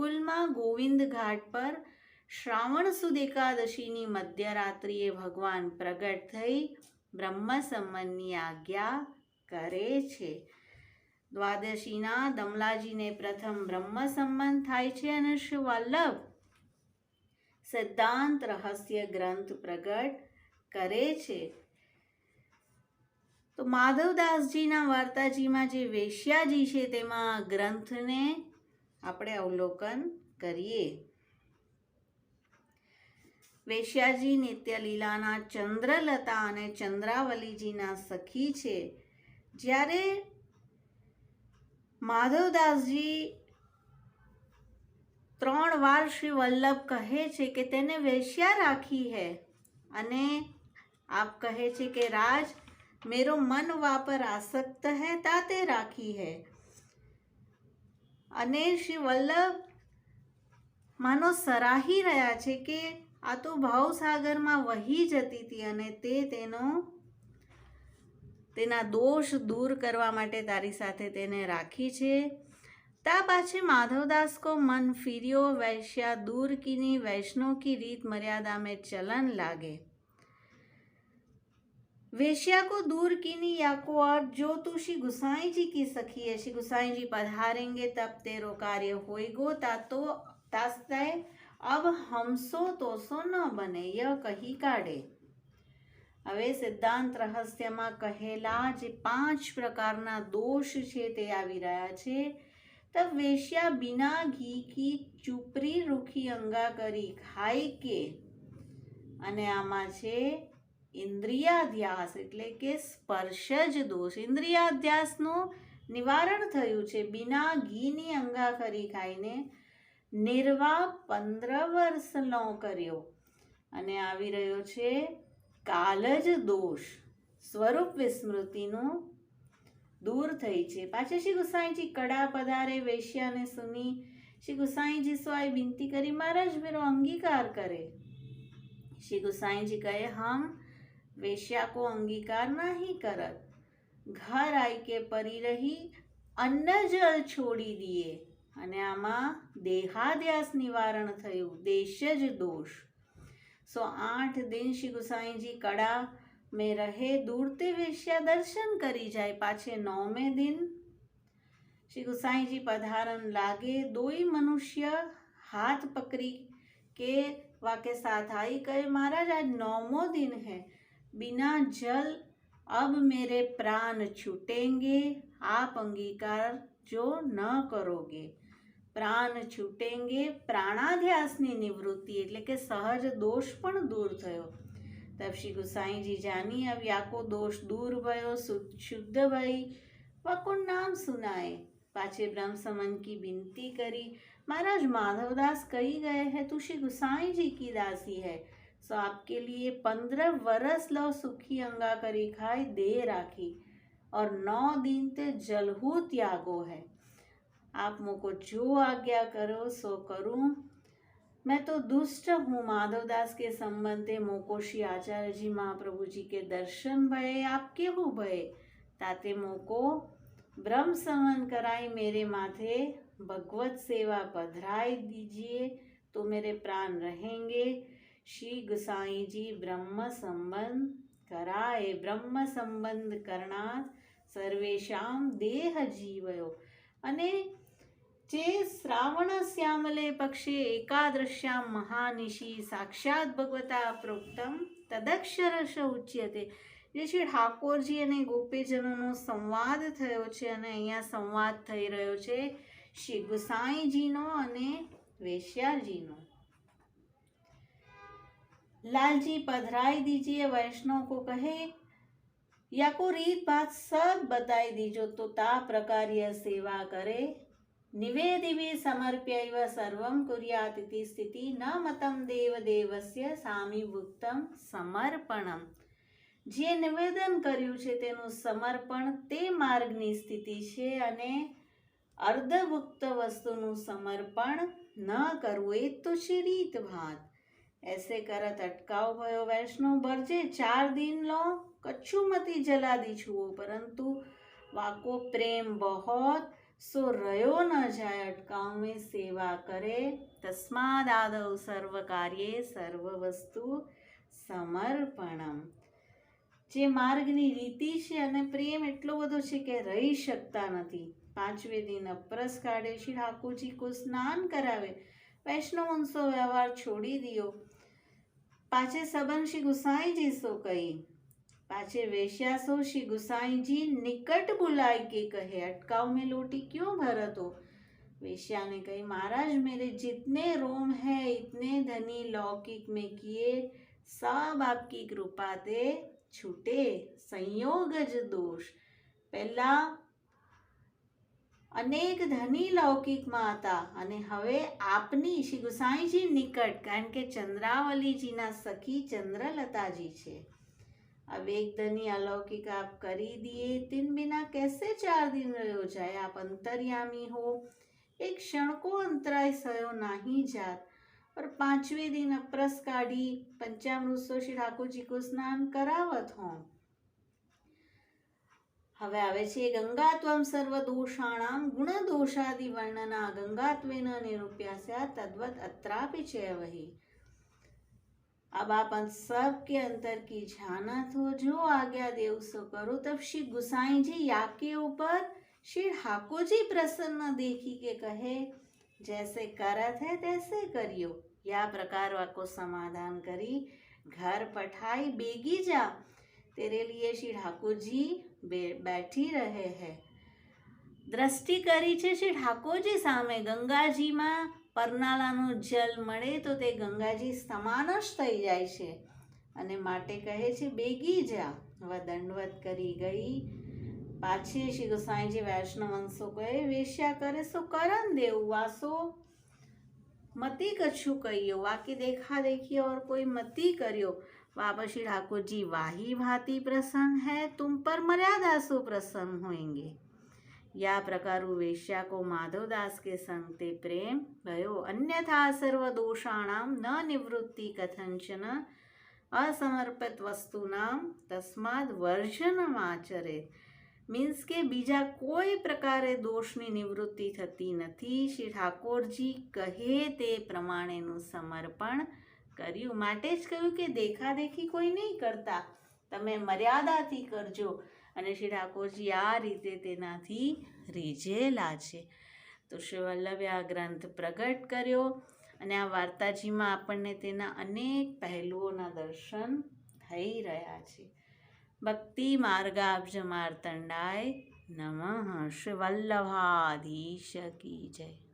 ગોકુલમાં ગોવિંદ ઘાટ પર શ્રાવણ સુદ એકાદશીની મધ્યરાત્રિએ ભગવાન પ્રગટ થઈ બ્રહ્મ સંબંધની આજ્ઞા કરે છે. દ્વાદશીના દમલાજીને પ્રથમ બ્રહ્મ સંબંધ થાય છે અને શ્રી વલ્લભ સિદ્ધાંત રહસ્ય ગ્રંથ પ્રગટ કરે છે. તો માધવદાસજીના વાર્તાજીમાં જે વેશ્યાજી છે તેમાં ગ્રંથને આપણે અવલોકન કરીએ. વેશ્યાજી નિત્યલીલાના ચંદ્રલતા અને ચંદ્રાવલીજીના સખી છે. જ્યારે માધવદાસજી ત્રણ વાર શ્રી વલ્લભ કહે છે કે તેને વેશ્યા રાખી હે અને આપ કહે છે કે, રાજ, મેરો મન વાપર આસક્ત હે, તાતે રાખી હૈ. અને શ્રી વલ્લભ માનો સરાહી રહ્યા છે કે આ તો ભાવસાગરમાં વહી જતી હતી અને તે તેનો, તેના દોષ દૂર કરવા માટે તારી સાથે તેને રાખી છે. તા પાછે માધવદાસ કો મન ફિર્યો, વૈશ્યા દૂર કીની વૈષ્ણવ કી રીત મર્યાદા મેં ચલન લાગે. वेश्या को दूर कीनी या को और जो तू श्री गुसाई जी की सखी है, श्री गुसाई जी पधारेंगे, तब तेरो कार्य होइगो ता तो तास्तय अब હમસો તોસો ન બને ય કહી કાઢે હવે સિદ્ધાંત રહસ્યમાં કહેલા જે પાંચ પ્રકારના દોષ છે તે આવી રહ્યા છે. તબ વેશ્યા બિના ઘી કી ચુપરી રૂખી અંગા કરી ખાઈ કે? અને આમાં છે ઇન્દ્રિયાધ્યાસ એટલે કે સ્પર્શ જ દોષ. ઇન્દ્રિયાધ્યાસનું નિવારણ થયું છે બિના ઘીની અંગા કરી ખાઈને. નિર્વાહ પંદર વર્ષ નો કર્યો અને આવી રહ્યો છે કાલજ દોષ. સ્વરૂપ વિસ્મૃતિનું દૂર થઈ છે. પાછા શ્રી ગુસાઈજી કડા પધારે વેશ્યાને સુની. શ્રી ગુસાઈજી સ્વાય વિનંતી કરી, મહારાજ, મેરો અંગીકાર કરે. શ્રી ગુસાઈજી કહે, હમ વેશ્યા કો અંગીકાર નહીં કરત ઘર આઈ કે પરી રહી અન્ન જળ છોડી દિયે અને આમાં દેહાદ્યાસ નિવારણ થયું દેશ જ દોષ સો આઠ દિન શ્રી ગુસાઈજી કડા મેં રહે દૂરતે વેશ્યા દર્શન કરી જાય પાછે નવમે દિન શ્રી ગુસાઈજી પધારન લાગે દોઈ મનુષ્ય હાથ પકડી કે વાકે સાથ आई कहे महाराज आज नौमो दिन है बिना जल अब मेरे प्राण छूटेंगे आप अंगीकार जो न करोगे પ્રાણ છૂટેંગે પ્રાણાધ્યાસની નિવૃત્તિ એટલે કે સહજ દોષ પણ દૂર થયો तब श्री गुसाई जी जानी अब याको दोष दूर भयो सु- शुद्ध भई वको नाम सुनाए पाछे ब्रह्म समन की विनती करी महाराज माधवदास कही गए हैं तू श्री गुसाई जी की दासी है सो आपके लिए पंद्रह वर्ष लो सुखी अंगा करी खाई दे राखी, और नौ दिन ते जलहू त्यागो है। आप मुझको जो आज्ञा करो, सो करूँ। मैं तो दुष्ट हूँ माधवदास के संबंधे मोको श्री आचार्य जी महाप्रभु जी के दर्शन भये आपके हूँ भये? ताते मोको ब्रह्म समन कराई मेरे माथे, भगवत सेवा पधराई दीजिए तो मेरे प्राण रहेंगे। શ્રી ગુસાઈજી બ્રહ્મ સંબંધ કરાય બ્રહ્મ સંબંધ કરણા સર્વેશામ દેહ જીવયો અને જે શ્રાવણ શ્યામલે પક્ષે એકાદશ્યામ મહાનિશી સાક્ષાત ભગવતા પ્રોક્તમ તદક્ષરશ ઉચ્યતે જે શ્રી ઠાકોરજી અને ગોપીજનોનો સંવાદ થયો છે અને અહીંયા સંવાદ થઈ રહ્યો છે શ્રી ગુસાઈજીનો અને વેશ્યાજીનો। लालजी पधराई दीजिए वैष्णव को कहे या को रीत बात सब बताई दीजो तो ता प्रकार यह सेवा करे निवेदिवे समर्प्यैव सर्वं कुर्यात् इति स्थिति न मतं દેવદેવસ્ય સામીભુક્તમ સમર્પણમ જે નિવેદન કર્યું છે તેનું સમર્પણ તે માર્ગની સ્થિતિ છે અને અર્ધભુક્ત વસ્તુનું સમર્પણ ન કરવું એ તો છે રીત એસે કરત અટકાવ ભયો વૈષ્ણવ બરજે ચાર દિન લો કચ્છુમતી જલાદી છુઓ પરંતુ વાકો પ્રેમ બહોત સો રહ્યો ન જાય અટકાવ સેવા કરે તસ્માદ આદવ સર્વ કાર્યે સર્વ વસ્તુ સમર્પણમ જે માર્ગની રીતિ છે અને પ્રેમ એટલો બધો છે કે રહી શકતા નથી પાંચવે દિન અપરસ કાઢે શ્રી ઠાકોરજી કો સ્નાન કરાવે વૈષ્ણવંશો વ્યવહાર છોડી દિયો પાછે સબન શ્રી ગુસાઈજી સો કહી પાછे वेश्यासो श्री गुसाई जी निकट बुलाए के कहे अटकाव में लोटी क्यों भरत हो वेश्या ने कही महाराज मेरे जितने रोम है इतने धनी लौकिक में किए सब आपकी कृपा ते छूटे संयोग ज दोष પહેલા અનેક ધની લૌકિકમાં હતા અને હવે આપની શ્રી ગુસાઈજી નિકટ કારણ કે ચંદ્રાવલીજીના સખી ચંદ્રલતાજી છે अब एक धनी अलौकिक आप कर ही दिए दिन बिना कैसे चार दिन रहो जाए आप अंतर्यामी हो एक क्षण को अंतराय सयो नहीं जात और पांचवे दिन अप्रस काढ़ी पंचामृत સો શ્રી ઠાકોરજી કો સ્નાન કરાવત હો હવે આવે છે ગંગાત્વમ સર્વદોષાણામ ગુણદોષાદિ વર્ણના ગંગાત્વેન નિરૂપ્યાસ્યા તદ્વત અત્રાપી છે વહી अब आप सबके अंतर की जाना तो जो आज्ञा देव सो करो तब श्री गुसाई जी या के ऊपर श्री ठाकुर जी प्रसन्न देखी के कहे जैसे करत है तैसे करियो या प्रकार वाको समाधान करी घर पठाई बेगी जा तेरे लिए श्री ठाकुर जी બેઠી રહે હે. દ્રષ્ટિ કરી છે શ્રી ઠાકોરજી સામે. ગંગાજીમાં પરનાલાનું જલ મળે તો તે ગંગાજી સમાન જ થઈ જાય છે. અને માટે કહે છે, બેગી જા. હવે દંડવત કરી ગઈ. પાછી શ્રી ગોસાઈજી વૈષ્ણવ વંશો કહે, વેશ્યા કરે સો કરન દેવું વાસો. મતી કછું કહ્યો. વાકી દેખા દેખી ઓર કોઈ મતી કર્યો. बाबा श्री ठाकुर जी वाही भांति प्रसन्न है तुम पर मर्यादा सो प्रसन्न होंगे या प्रकार वेश्या को माधवदास के संग ते प्रेम भयो अन्यथा सर्व दोषाणाम न निवृत्ति कथंचन असमर्पित वस्तुनाम तस्माद વર્જનમ આચરે મીન્સ કે બીજા કોઈ પ્રકારે દોષની નિવૃત્તિ થતી નથી શ્રી ઠાકોરજી કહે તે પ્રમાણેનું સમર્પણ કર્યું. માટે જ કહ્યું કે દેખાદેખી કોઈ નહીં કરતા. તમે મર્યાદાથી કરજો. અને શ્રી ઠાકોરજી આ રીતે તેનાથી રીઝેલા છે. તો શ્રી વલ્લભે આ ગ્રંથ પ્રગટ કર્યો અને આ વાર્તાજીમાં આપણને તેના અનેક પહેલુઓના દર્શન થઈ રહ્યા છે. ભક્તિ માર્ગાબ્જ માર્તંડાય નમઃ. શ્રી વલ્લભાધીશ કી જય.